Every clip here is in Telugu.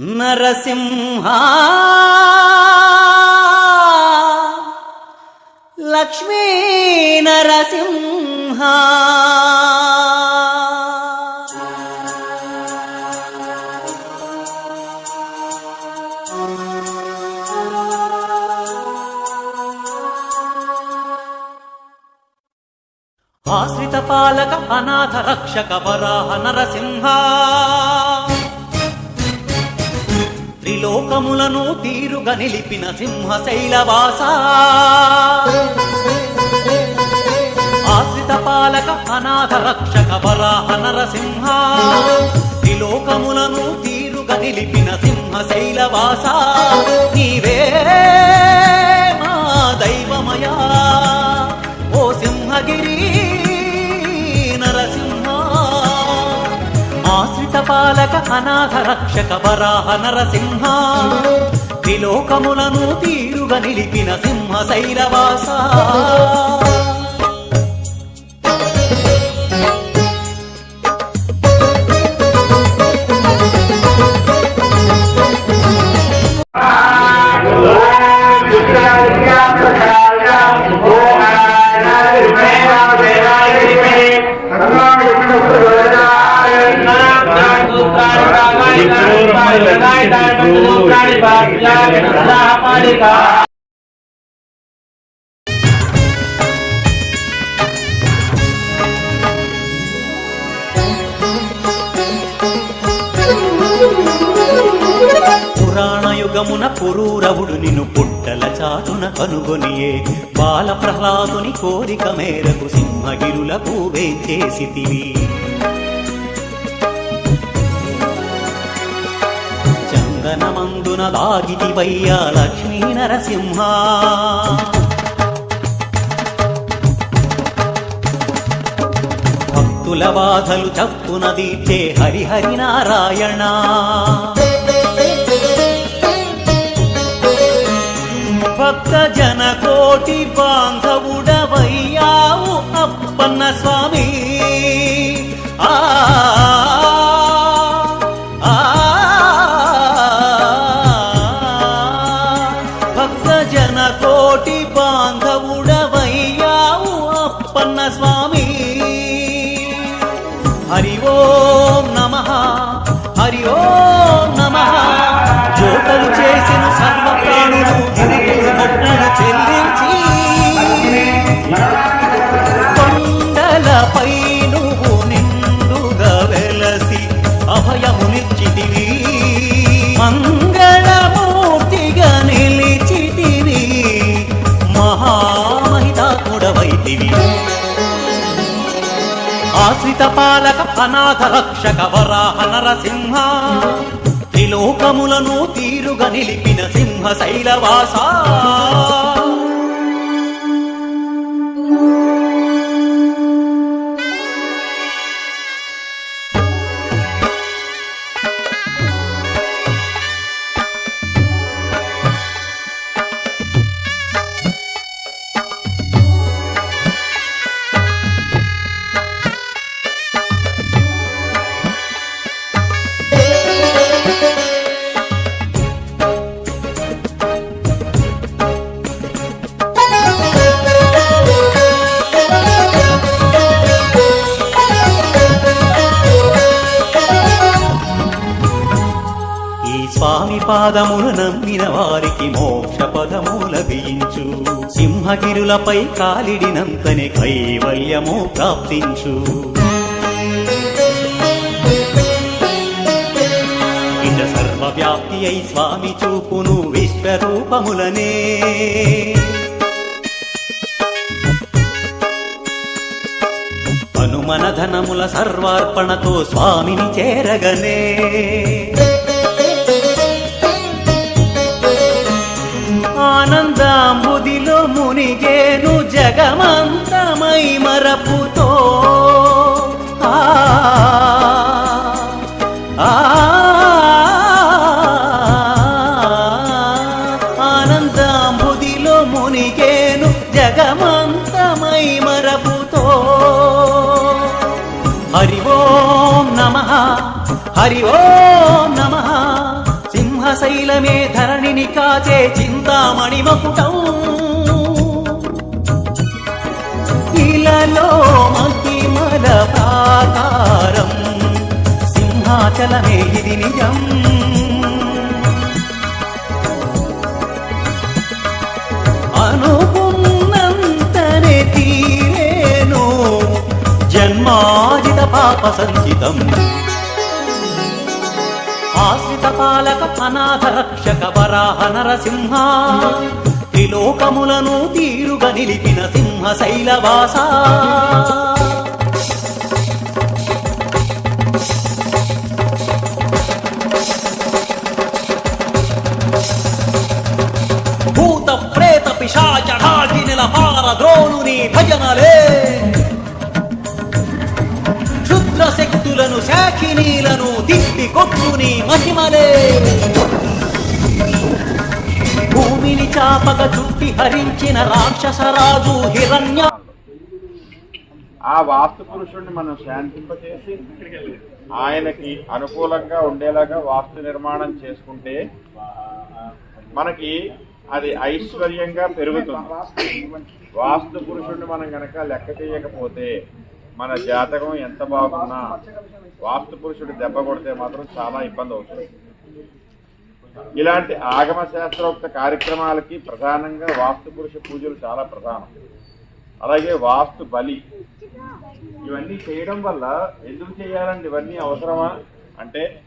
నరసింహ. లక్ష్మీ నరసింహ. ఆశ్రిత పాలక అనాథ రక్షక వరాహ నరసింహ. లోకములను తీరుగా నిలిపిన సింహశైలవాస ఆశ్రిత పాలక అనాథ రక్షక వరాహ నరసింహ. త్రిలోకములను తీరుగా నిలిపిన సింహశైలవాస నీవే పాలక అనాథ రక్షక వరాహ నరసింహ. త్రిలోకములను తీరుగా నిలిపిన సింహ శైలవాస పురాణయుగమున పురూరవుడు నిన్ను పుట్టల చాటున కనుగొనియే. బాల ప్రహ్లాదుని కోరిక మేరకు సింహగిరులకు వేంచేసితివి చందనమందున దాగితివయ్యా లక్ష్మీ నరసింహ. భక్తుల బాధలు చప్పున దీచే హరిహరి నారాయణ. భక్త జన కోటి బాంధవుడవయ్యావు అప్పన్న స్వామి. ఆ, హరి ఓం నమ హరి ఓం ఆశ్రిత పాలక అనాథ రక్షక వరాహ నరసింహ. త్రిలోకములను తీరుగా నిలిపిన సింహ శైలవాస పాదములు నమ్మిన వారికి మోక్ష పదము లభించు. సింహగిరులపై కాలిడినంతనే కైవల్యము ప్రాప్తించు. ఇట సర్వవ్యాప్తి అయి స్వామి చూపును విశ్వరూపములనే. హనుమన ధనముల సర్వార్పణతో స్వామిని చేరగనే. ఆనందాంబుదిలో మునిగేను జగమంతమై మరపుతో. ఆనందాంబుదిలో మునిగేను జగమంతమై మరపుతో. హరి ఓం నమ హరి ఓం నమ శ్రీశైలమే కాచే చింతామణి మకుటం. ఇలలో మహిమల ప్రాకారం సింహాచలమే ఇది నిజం. అనుకున్నంతనే తీరేను జన్మాజిత పాప సంచితం. పాలక అనాథ రక్షక వరాహ నరసింహ. త్రిలోకములను తీరుగా నిలిపిన సింహ శైలవాస. భూత ప్రేత పిశాచ ఢాటి నిలపార ద్రోణుని భజనలే. రుద్రశక్తులను శాఖినీలను తిప్పి కొట్టుని మహిమలే. భూమిని చాపక చుట్టి హరించిన రాక్షసరాజు హిరణ్య ఆ వాస్తు పురుషుడిని మనం శాంతింపచేసి ఆయనకి అనుకూలంగా ఉండేలాగా వాస్తు నిర్మాణం చేసుకుంటే మనకి అది ఐశ్వర్యంగా పెరుగుతుంది. వాస్తు పురుషుడిని మనం కనుక లెక్క చేయకపోతే మన జాతకం ఎంత బాగున్నా వాస్తు పురుషుడు దెబ్బ కొడితే మాత్రం చాలా ఇబ్బంది అవుతుంది. ఇలాంటి ఆగమ శాస్త్రోక్త కార్యక్రమాలకి ప్రధానంగా వాస్తు పురుష పూజలు చాలా ప్రధానం. అలాగే వాస్తు బలి. ఇవన్నీ చేయడం వల్ల ఎందుకు చేయాలండి? ఇవన్నీ అవసరమా? అంటే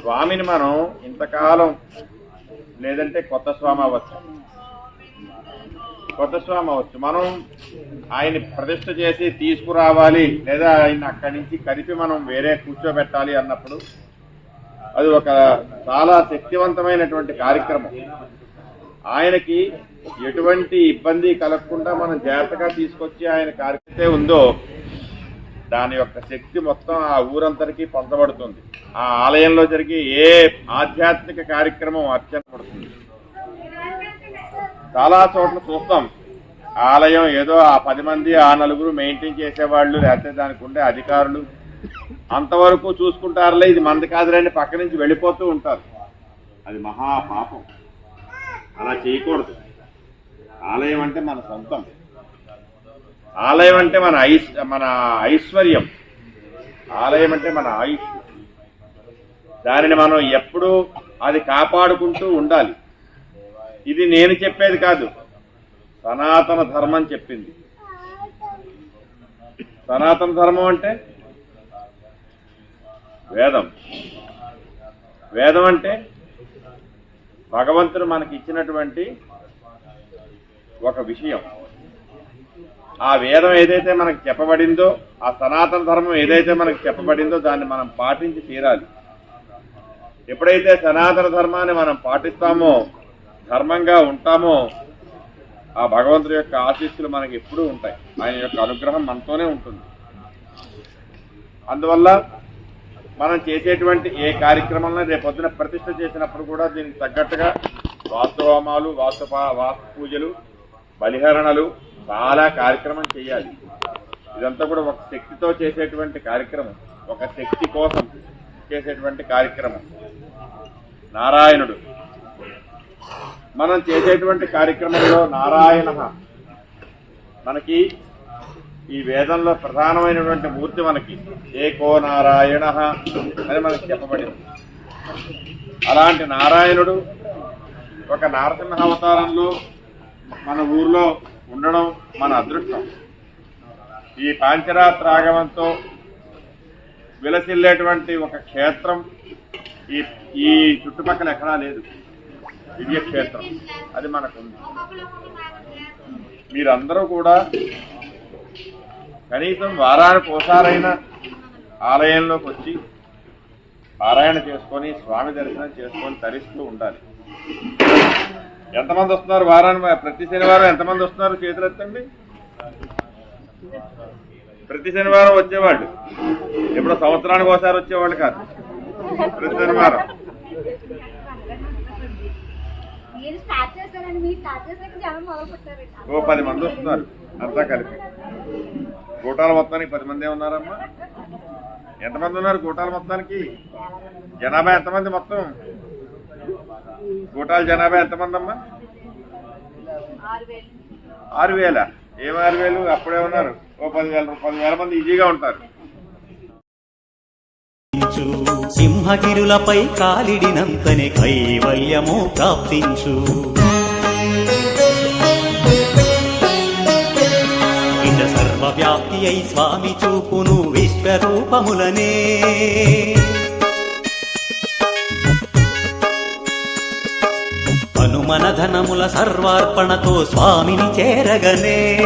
స్వామిని మనం ఇంతకాలం లేదంటే కొత్త స్వామి అవ్వచ్చు. కొత్త స్వామి మనం ఆయన్ని ప్రతిష్ట చేసి తీసుకురావాలి లేదా ఆయన అక్కడి నుంచి కలిపి మనం వేరే కూర్చోబెట్టాలి అన్నప్పుడు అది ఒక చాలా శక్తివంతమైనటువంటి కార్యక్రమం. ఆయనకి ఎటువంటి ఇబ్బంది కలగకుండా మనం జాగ్రత్తగా తీసుకొచ్చి ఆయన కార్యక్రమం ఉందో దాని యొక్క శక్తి మొత్తం ఆ ఊరంతరికి పొందబడుతుంది. ఆ ఆలయంలో జరిగే ఏ ఆధ్యాత్మిక కార్యక్రమం అర్చన పడుతుంది. చాలా చోట్ల చూస్తాం. ఆలయం ఏదో ఆ పది మంది ఆ నలుగురు మెయింటైన్ చేసేవాళ్ళు లేకపోతే దానికి ఉండే అధికారులు. అంతవరకు చూసుకుంటారులే ఇది మంది కాదులేని పక్క నుంచి వెళ్ళిపోతూ ఉంటారు. అది మహా పాపం. అలా చేయకూడదు. ఆలయం అంటే మన సొంతం. ఆలయం అంటే మన ఐశ్ మన ఐశ్వర్యం. ఆలయం అంటే మన ఆయుష్. దానిని మనం ఎప్పుడూ అది కాపాడుకుంటూ ఉండాలి. ఇది నేను చెప్పేది కాదు. సనాతన ధర్మం చెప్పింది. సనాతన ధర్మం అంటే? వేదం. వేదం అంటే? భగవంతుడు మనకి ఇచ్చినటువంటి ఒక విషయం. ఆ వేదం ఏదైతే మనకు చెప్పబడిందో ఆ సనాతన ధర్మం ఏదైతే మనకు చెప్పబడిందో దాన్ని మనం పాటించి తీరాలి. ఎప్పుడైతే సనాతన ధర్మాన్ని మనం పాటిస్తామో ధర్మంగా ఉంటామో ఆ భగవంతుడి యొక్క ఆశీస్సులు మనకి ఎప్పుడూ ఉంటాయి. ఆయన యొక్క అనుగ్రహం మనతోనే ఉంటుంది. అందువల్ల మనం చేసేటువంటి ఏ కార్యక్రమంలో రేపు పొద్దున ప్రతిష్ట చేసినప్పుడు కూడా దీనికి తగ్గట్టుగా వాస్తు హోమాలు వాస్తు వాస్తు పూజలు బలిహరణలు చాలా కార్యక్రమం చేయాలి. ఇదంతా కూడా ఒక శక్తితో చేసేటువంటి కార్యక్రమం. ఒక శక్తి కోసం చేసేటువంటి కార్యక్రమం. నారాయణుడు. మనం చేసేటువంటి కార్యక్రమంలో నారాయణ మనకి ఈ వేదంలో ప్రధానమైనటువంటి మూర్తి మనకి. ఏకో నారాయణ అని మనకి చెప్పబడింది. అలాంటి నారాయణుడు ఒక నారసింహ అవతారంలో మన ఊర్లో ఉండడం మన అదృష్టం. ఈ పాంచరాత్ర ఆగమంతో విలసిల్లేటువంటి ఒక క్షేత్రం ఈ ఈ చుట్టుపక్కల ఎక్కడా లేదు. దివ్యక్షేత్రం అది మనకుంది. మీరందరూ కూడా కనీసం వారానికి ఒకసారైనా ఆలయంలోకి వచ్చి పారాయణ చేసుకొని స్వామి దర్శనం చేసుకొని తరిస్తూ ఉండాలి. ఎంతమంది వస్తున్నారు వారాన్ని ప్రతి శనివారం ఎంతమంది వస్తున్నారు చేతులు ఎత్తండి? ప్రతి శనివారం వచ్చేవాళ్ళు. ఎప్పుడో సంవత్సరానికి ఒకసారి వచ్చేవాళ్ళు కాదు. ప్రతి శనివారం. ఓ పది మంది వస్తున్నారు అంతా కలిపి. కూటాల మొత్తానికి పది మంది ఉన్నారమ్మా ఎంతమంది ఉన్నారు కూటాల మొత్తానికి? జనాభా ఎంతమంది మొత్తం? గూటాల జనాభా ఎంతమంది అమ్మా ఆరు ఆరు వేల. ఏం ఆరు వేలు? అప్పుడే ఉన్నారు. ఓ పదివేల పదివేల మంది ఈజీగా ఉంటారు. ప్రాప్తించు సింహగిరులపై కాలిడినంతనే కైవల్యము ప్రాప్తించు. ఇట సర్వవ్యాప్తి అయి స్వామి చూపును విశ్వరూపములనే. హనుమన ధనముల సర్వార్పణతో స్వామిని చేరగనే.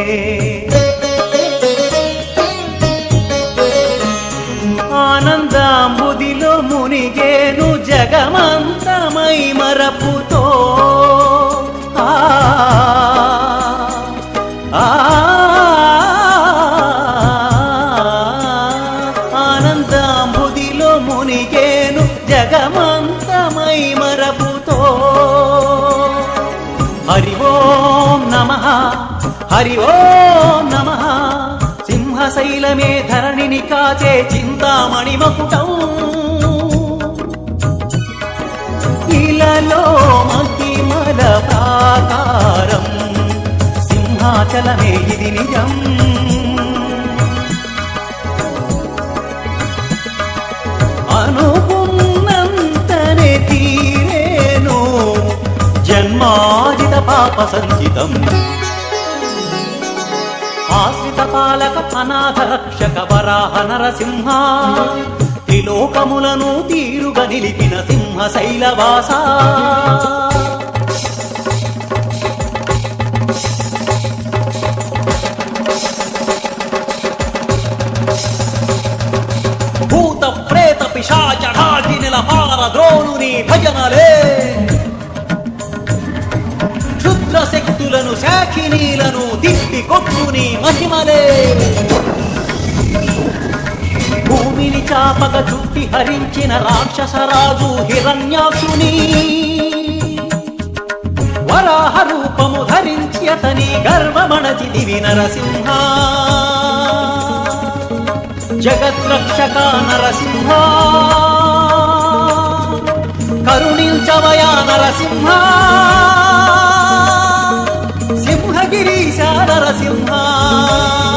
హరి ఓ నమ. సింహశైలమే ధరణిని కాచే చింతామణి మకుటం. ఇలలో మహిమల ప్రాకారం. సింహాచలమే ఇది నిజం. అనుకున్నంతనే తీరేను జన్మాజిత పాప సంచితం. అనాథ రక్షక వరాహ నరసింహ. త్రిలోకములను తీరుగా నిలిపిన సింహ శైలవాస. భూత ప్రేత పిశాచ ఢాకి నిలపార ద్రోణుని భజనలే. క్షుద్ర శక్తులను శాఖినీలను తిప్పి కొట్టుని మహిమలే. చాపక చుట్టి హరించిన రాక్షసరాజు హిరణ్యాసుని. వరాహ రూపము ధరించి అతని గర్వమణి దివి నరసింహ. జగద్రక్షక నరసింహ. కరుణించవయా నరసింహ. సింహగిరీశ నరసింహ.